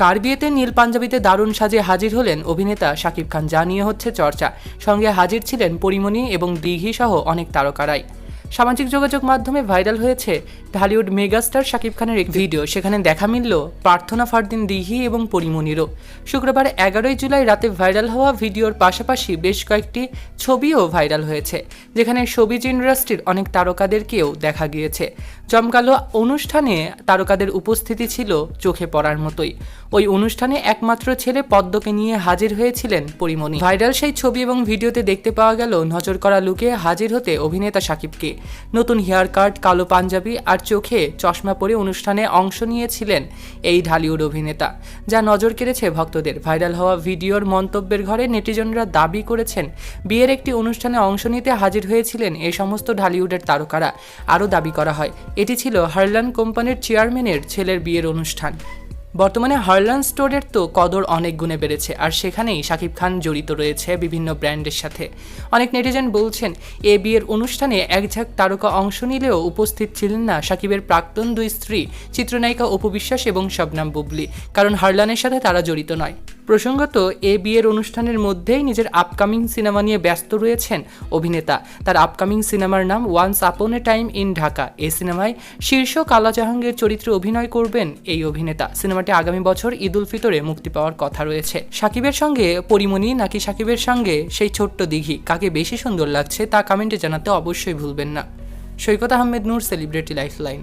কার বিয়েতে নীল পাঞ্জাবিতে দারুণ সাজে হাজির হলেন অভিনেতা শাকিব খান? যা নিয়ে হচ্ছে চর্চা। সঙ্গে হাজির ছিলেন পরিমণি এবং দিঘি সহ অনেক তারকারাই। সামাজিক যোগাযোগ মাধ্যমে ভাইরাল হয়েছে ঢালিউড মেগাস্টার শাকিব খানের এক ভিডিও। সেখানে দেখা মিলল প্রার্থনা ফারদিন দিহি এবং পরিমণিরও শুক্রবার এগারোই জুলাই রাতে ভাইরাল হওয়া ভিডিওর পাশাপাশি বেশ কয়েকটি ছবিও ভাইরাল হয়েছে, যেখানে শোবিজ ইন্ডাস্ট্রির অনেক তারকাদেরকেও দেখা গিয়েছে। জমকালো অনুষ্ঠানে তারকাদের উপস্থিতি ছিল চোখে পড়ার মতোই। ওই অনুষ্ঠানে একমাত্র ছেলে পদ্মকে নিয়ে হাজির হয়েছিলেন পরিমণি ভাইরাল সেই ছবি এবং ভিডিওতে দেখতে পাওয়া গেল নজর করা লুকে হাজির হতে অভিনেতা শাকিবকে। নতুন হেয়ার কাট, কালো পাঞ্জাবি আর চোখে চশমা পরে অনুষ্ঠানে অংশ নিয়েছিলেন এই ঢালিউড অভিনেতা, যা নজর কেড়েছে ভক্তদের। ভাইরাল হওয়া ভিডিওর মন্তব্যের ঘরে নেটিজনরা দাবি করেছেন, বিয়ের একটি অনুষ্ঠানে অংশ নিতে হাজির হয়েছিলেন এই সমস্ত ঢালিউডের তারকারা। আরও দাবি করা হয়, এটি ছিল হারলান কোম্পানির চেয়ারম্যানের ছেলের বিয়ের অনুষ্ঠান। বর্তমানে হার্লান স্টোরের তো কদর অনেক গুণে বেড়েছে, আর সেখানেই শাকিব খান জড়িত রয়েছে বিভিন্ন ব্র্যান্ডের সাথে। অনেক নেটিজেন বলছেন, এ বিয়ের অনুষ্ঠানে এক ঝাঁক তারকা অংশ নিলেও উপস্থিত ছিলেন না শাকিবের প্রাক্তন দুই স্ত্রী, চিত্রনায়িকা অপু বিশ্বাস এবং শবনাম বুবলি। কারণ হারলানের সাথে তারা জড়িত নয়। প্রসঙ্গত, এ বিয়ের অনুষ্ঠানের মধ্যেই নিজের আপকামিং সিনেমা নিয়ে ব্যস্ত রয়েছেন অভিনেতা। তার আপকামিং সিনেমার নাম once upon a time in Dhaka এই সিনেমায় শীর্ষ কালা জাহাঙ্গীর চরিত্রে অভিনয় করবেন এই অভিনেতা। সিনেমাটি আগামী বছর ঈদ উল ফিতরে মুক্তি পাওয়ার কথা রয়েছে। সাকিবের সঙ্গে পরিমণি নাকি সাকিবের সঙ্গে সেই ছোট্ট দিঘি? কাকে বেশি সুন্দর লাগছে তা কমেন্টে জানাতে অবশ্যই ভুলবেন না। Saikat Ahmed Noor celebrity lifeline